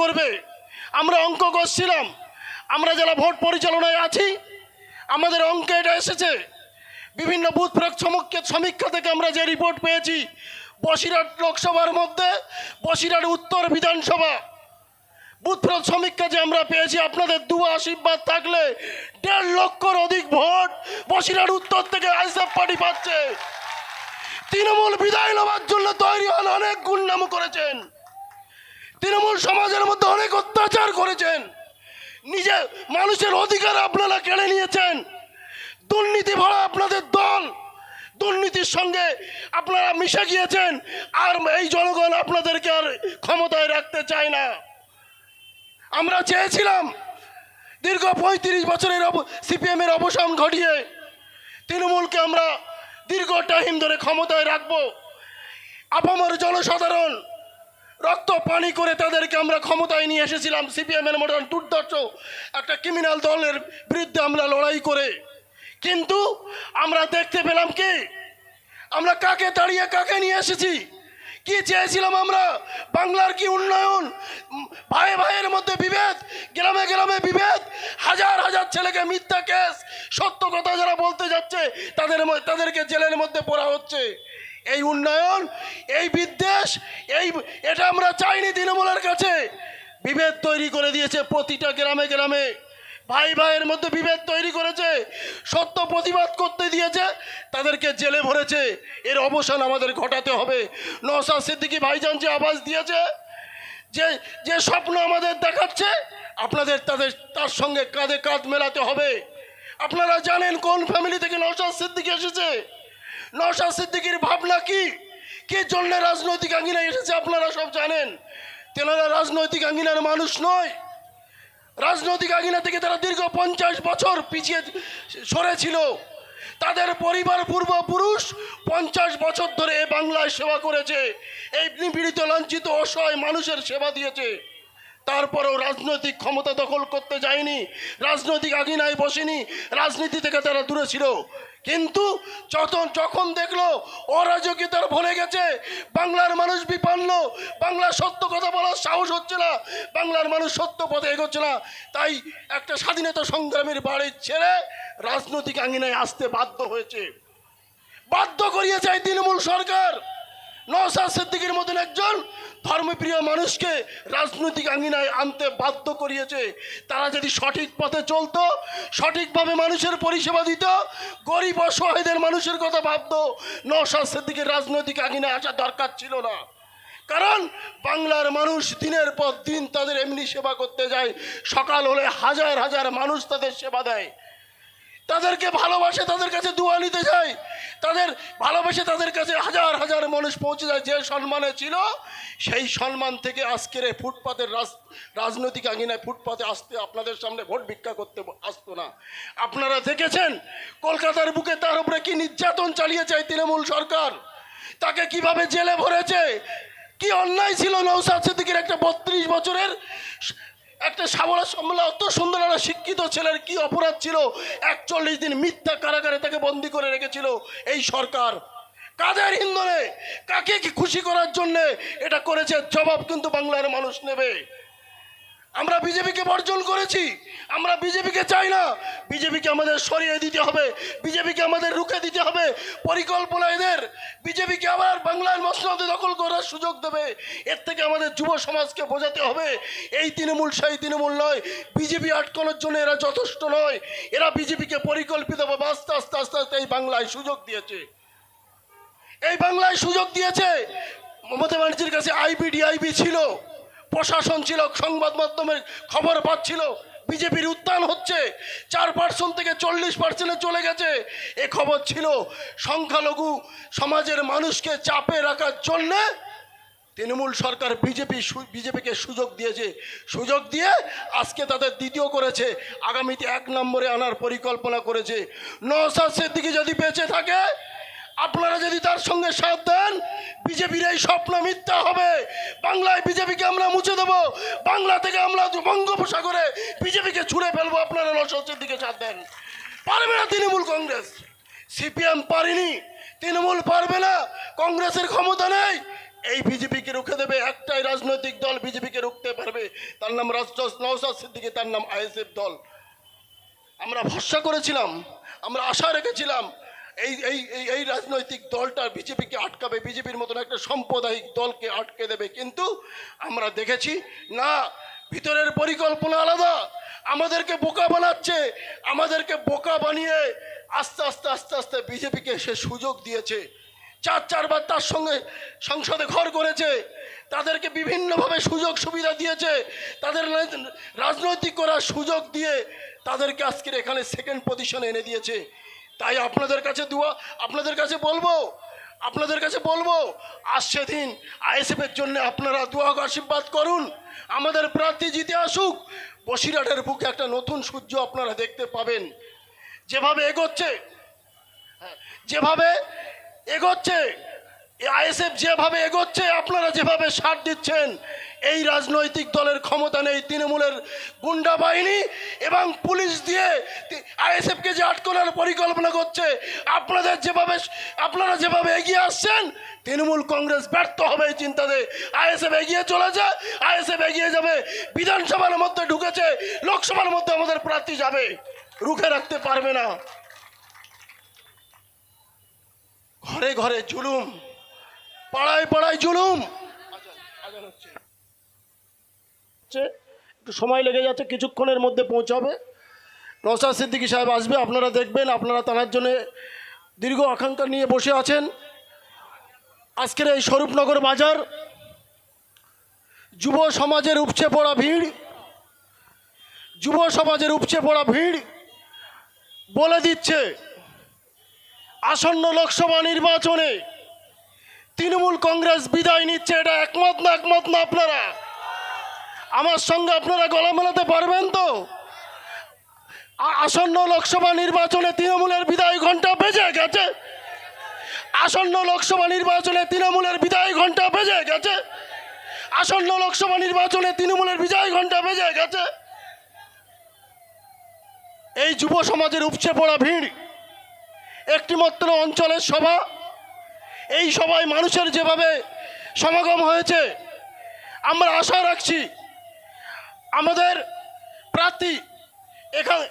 করবে। আমরা অঙ্ক করছিলাম আমরা যারা ভোট পরিচালনায় আছি, আমাদের অঙ্কে এটা এসেছে। বিভিন্ন বুথ প্রয়োগ সমীক্ষা সমীক্ষা থেকে আমরা যে রিপোর্ট পেয়েছি, বসিরহাট লোকসভার মধ্যে, বসিরহাট উত্তর বিধানসভা। বুথ প্রয়োগ সমীক্ষা যে আমরা পেয়েছি, আপনাদের দু আশীর্বাদ থাকলে দেড় লক্ষর অধিক ভোট বসিরহাট উত্তর থেকে আইসএফ পার্টি পাচ্ছে। তৃণমূল বিদায় নেওয়ার জন্য তৈরি হন অনেক গুন্ডাম করেছেন। তৃণমূল সমাজের মধ্যে অনেক অত্যাচার করেছেন। নিজে মানুষের অধিকার আপনারা কেড়ে নিয়েছেন। দুর্নীতি ভরা আপনাদের দল। দুর্নীতির সঙ্গে আপনারা মিশে গিয়েছেন। আর এই জনগণ আপনাদেরকে আর ক্ষমতায় রাখতে চায় না। আমরা চেয়েছিলাম দীর্ঘ পঁয়ত্রিশ বছরের সিপিএমের অবসান ঘটিয়ে তৃণমূলকে আমরা দীর্ঘ টাইম ধরে ক্ষমতায় রাখব। আপামর জনসাধারণ রক্ত পানি করে তাদেরকে আমরা ক্ষমতায় নিয়ে এসেছিলাম। সিপিএম এর মতন দুর্দর্শ একটা ক্রিমিনাল দলের বিরুদ্ধে আমরা লড়াই করে। কিন্তু আমরা দেখতে পেলাম কি? আমরা কাকে দাঁড়িয়ে কাকে নিয়ে এসেছি? কি চেয়েছিলাম আমরা? বাংলার কি উন্নয়ন? ভাই ভাইয়ের মধ্যে বিভেদ, গ্রামে গ্রামে বিভেদ, হাজার হাজার ছেলেকে মিথ্যা কেস সত্য কথা যারা বলতে যাচ্ছে, তাদের তাদেরকে জেলের মধ্যে পড়া হচ্ছে। এই উন্নয়ন, এই বিদ্বেষ, এই, এটা আমরা চাইনি তৃণমূলের কাছে। বিভেদ তৈরি করে দিয়েছে প্রতিটা গ্রামে গ্রামে। ভাই ভাইয়ের মধ্যে বিভেদ তৈরি করেছে, সত্য প্রতিবাদ করতে দিয়েছে, তাদেরকে জেলে ভরেছে। এর অবসান আমাদের ঘটাতে হবে। নওসাদ সিদ্দিকি ভাইজান যে আওয়াজ দিয়েছে, যে যে স্বপ্ন আমাদের দেখাচ্ছে, আপনাদের তাদের, তার সঙ্গে কাঁধে কাঁধ মেলাতে হবে। আপনারা জানেন কোন ফ্যামিলি থেকে নওশাদ সিদ্দিকী এসেছে? নওশাদ সিদ্দিকির ভাবনা কি? কি জন্য রাজনৈতিক আঙ্গিনায় এসেছে আপনারা সব জানেন? তেনারা রাজনৈতিক আঙ্গিনার মানুষ নয়। রাজনৈতিক আঙিনা থেকে তারা দীর্ঘ পঞ্চাশ বছর পিছিয়ে সরেছিল। তাদের পরিবার পূর্বপুরুষ পঞ্চাশ বছর ধরে এ বাংলায় সেবা করেছে। এই নিপীড়িত, লাঞ্ছিত, অসহায় মানুষের সেবা দিয়েছে। তারপরেও রাজনৈতিক ক্ষমতা দখল করতে যায়নি। রাজনৈতিক আগিনায় বসেনি। রাজনীতি থেকে তারা দূরে ছিল। কিন্তু যখন যখন দেখল অরাজকীয়তার ভরে গেছে, বাংলার মানুষ বিপন্ন, বাংলা সত্য কথা বলার সাহস হচ্ছে না, বাংলার মানুষ সত্য পথে এগোচ্ছে না, তাই একটা স্বাধীনতা সংগ্রামের বাড়ির ছেড়ে রাজনৈতিক আঙিনায় আসতে বাধ্য হয়েছে। বাধ্য করিয়েছে এই তৃণমূল সরকার। নওসাদ সিদ্দিকির মতন একজন ধর্মপ্রিয় মানুষকে রাজনৈতিক আঙ্গিনায় আনতে বাধ্য করিয়েছে। তারা যদি সঠিক পথে চলতো, সঠিকভাবে মানুষের পরিষেবা দিত, গরিব অসহায়দের মানুষের কথা ভাবতো নওসাদ সিদ্দিকের রাজনৈতিক আঙ্গিনায় আসা দরকার ছিল না। কারণ বাংলার মানুষ দিনের পর দিন তাদের এমনি সেবা করতে যায়, সকাল হলে হাজার হাজার মানুষ তাদের সেবা দেয়। তাদেরকে ভালোবাসে, তাদের কাছে দোয়া নিতে যায়। তাদের ভালোবাসে তাদের কাছে হাজার হাজার মানুষ পৌঁছে যায়। যে সম্মানে ছিল, সেই সম্মান থেকে আজকের এই ফুটপাতের রাজ- রাজনৈতিক আঙিনায় ফুটপাতে আসতে আপনাদের সামনে ভোট ভিক্ষা করতে আসতো না। আপনারা দেখেছেন, কলকাতার বুকে তার উপরে কি নির্যাতন চালিয়ে এই তৃণমূল সরকার? তাকে কীভাবে জেলে ভরেছে? কি অন্যায় ছিল নৌসাদ সিদ্দিকের একটা বত্রিশ বছরের একটা সাবলা সম্বলা, অত সুন্দর একটা শিক্ষিত ছেলের কি অপরাধ ছিল? একচল্লিশ দিন মিথ্যা কারাগারে তাকে বন্দি করে রেখেছিল এই সরকার। কাদের ইন্ধনে? কাকে কি খুশি করার জন্যে এটা করেছে? জবাব কিন্তু বাংলার মানুষ নেবে। আমরা বিজেপিকে বর্জন করেছি। আমরা বিজেপিকে চাই না। বিজেপিকে আমাদের সরিয়ে দিতে হবে। বিজেপিকে আমাদের রুখে দিতে হবে। পরিকল্পনা এদের। বিজেপিকে আবার বাংলার মসনদে দখল করার সুযোগ দেবে। এর থেকে আমাদের যুব সমাজকে বোঝাতে হবে। এই তৃণমূল সেই তৃণমূল নয়। বিজেপি আটকানোর জন্য এরা যথেষ্ট নয়। এরা বিজেপিকে পরিকল্পিতভাবে আস্তে আস্তে আস্তে আস্তে এই বাংলায় সুযোগ দিয়েছে। এই বাংলায় সুযোগ দিয়েছে। মমতা ব্যানার্জির কাছে আইবিডিআইবি ছিল। প্রশাসন ছিল, সংবাদ মাধ্যমের খবর পাচ্ছিল। বিজেপির উত্থান হচ্ছে। চার পার্সেন্ট থেকে চল্লিশ পার্সেন্টে চলে গেছে। এ খবর ছিল সংখ্যালঘু সমাজের মানুষকে চাপে রাখার জন্যে তৃণমূল সরকার বিজেপি বিজেপিকে সুযোগ দিয়েছে। সুযোগ দিয়ে আজকে তাদের দ্বিতীয় করেছে। আগামীতে এক নম্বরে আনার পরিকল্পনা করেছে। নওসাদ সিদ্দিকি যদি বেঁচে থাকে আপনারা যদি তার সঙ্গে সাথ দেন, বিজেপির এই স্বপ্ন মিথ্যা হবে। বাংলায় বিজেপিকে আমরা মুছে দেবো। বাংলা থেকে আমরা বঙ্গোপসাগরে বিজেপিকে ছুঁড়ে ফেলব। আপনারা নওসাদ দিকে সাথ দেন। পারবে না তৃণমূল কংগ্রেস। সিপিএম পারেনি। তৃণমূল পারবে না। কংগ্রেসের ক্ষমতা নেই। এই বিজেপিকে রুখে দেবে একটাই রাজনৈতিক দল। বিজেপিকে রুখতে পারবে। তার নাম রাজ নওসাদ সিদ্দিকি, তার নাম আইএসএফ দল। আমরা ভরসা করেছিলাম। আমরা আশা রেখেছিলাম। এই এই এই রাজনৈতিক দলটা বিজেপিকে আটকাবে, বিজেপির মতন একটা সাম্প্রদায়িক দলকে আটকে দেবে। কিন্তু আমরা দেখেছি, না, ভিতরের পরিকল্পনা আলাদা। আমাদেরকে বোকা বানাচ্ছে। আমাদেরকে বোকা বানিয়ে আস্তে আস্তে আস্তে আস্তে বিজেপিকে সে সুযোগ দিয়েছে। চার, চারবার তার সঙ্গে সংসদে ঘর করেছে। তাদেরকে বিভিন্নভাবে সুযোগ সুবিধা দিয়েছে। তাদের রাজনৈতিক করার সুযোগ দিয়ে তাদেরকে আজকের এখানে সেকেন্ড পজিশনে এনে দিয়েছে। তাই আপনাদের কাছে দোয়া, আপনাদের কাছে বলব, আপনাদের কাছে বলব আসছে দিন আইএসএফের জন্য আপনারা দোয়া আশীর্বাদ করুন। আমাদের প্রার্থী জিতে আসুক, বসিরহাটের বুকে একটা নতুন সূর্য আপনারা দেখতে পাবেন। যেভাবে এগোচ্ছে যেভাবে এগোচ্ছে আইএসএফ যেভাবে এগোচ্ছে, আপনারা যেভাবে সাথ দিচ্ছেন, এই রাজনৈতিক দলের ক্ষমতা নেই তৃণমূলের গুন্ডা বাহিনী এবং পুলিশ দিয়ে আইএসএফকে যে আটকানোর পরিকল্পনা করছে, আপনাদের যেভাবে আপনারা যেভাবে এগিয়ে আসছেন, তৃণমূল কংগ্রেস ব্যর্থ হবে এই চিন্তাতে। আইএসএফ এগিয়ে চলেছে, আইএসএফ এগিয়ে যাবে, বিধানসভার মধ্যে ঢুকেছে, লোকসভার মধ্যে আমাদের প্রার্থী যাবে, রুখে রাখতে পারবে না। ঘরে ঘরে জুলুম। পাড়ায় পাড়ায় জুলুম। একটু সময় লেগে যাচ্ছে, কিছুক্ষণের মধ্যে পৌঁছাবে। নওসাদ সিদ্দিকী সাহেব আসবে, আপনারা দেখবেন, আপনারা তার জন্য দীর্ঘ আকাঙ্ক্ষা নিয়ে বসে আছেন। আজকের এই স্বরূপনগর বাজার, যুব সমাজের উপচে পড়া ভিড়, যুব সমাজের উপচে পড়া ভিড় বলে দিচ্ছে, আসন্ন লোকসভা নির্বাচনে তৃণমূল কংগ্রেস বিদায় নিচ্ছে, এটা একমত না একমত না আপনারা? আমার সঙ্গে আপনারা গলা মেলাতে পারবেন তো? আসন্ন লোকসভা নির্বাচনে তৃণমূলের বিদায় ঘণ্টা বেজে গেছে। আসন্ন লোকসভা নির্বাচনে তৃণমূলের বিদায় ঘণ্টা বেজে গেছে। আসন্ন লোকসভা নির্বাচনে তৃণমূলের বিজয় ঘণ্টা বেজে গেছে। এই যুব সমাজের উপচে পড়া ভিড়, একটিমাত্র অঞ্চলের সভা এই সবাই মানুষের যেভাবে সমাগম হয়েছে আমরা আশা রাখছি আমাদের প্রার্থী এখানে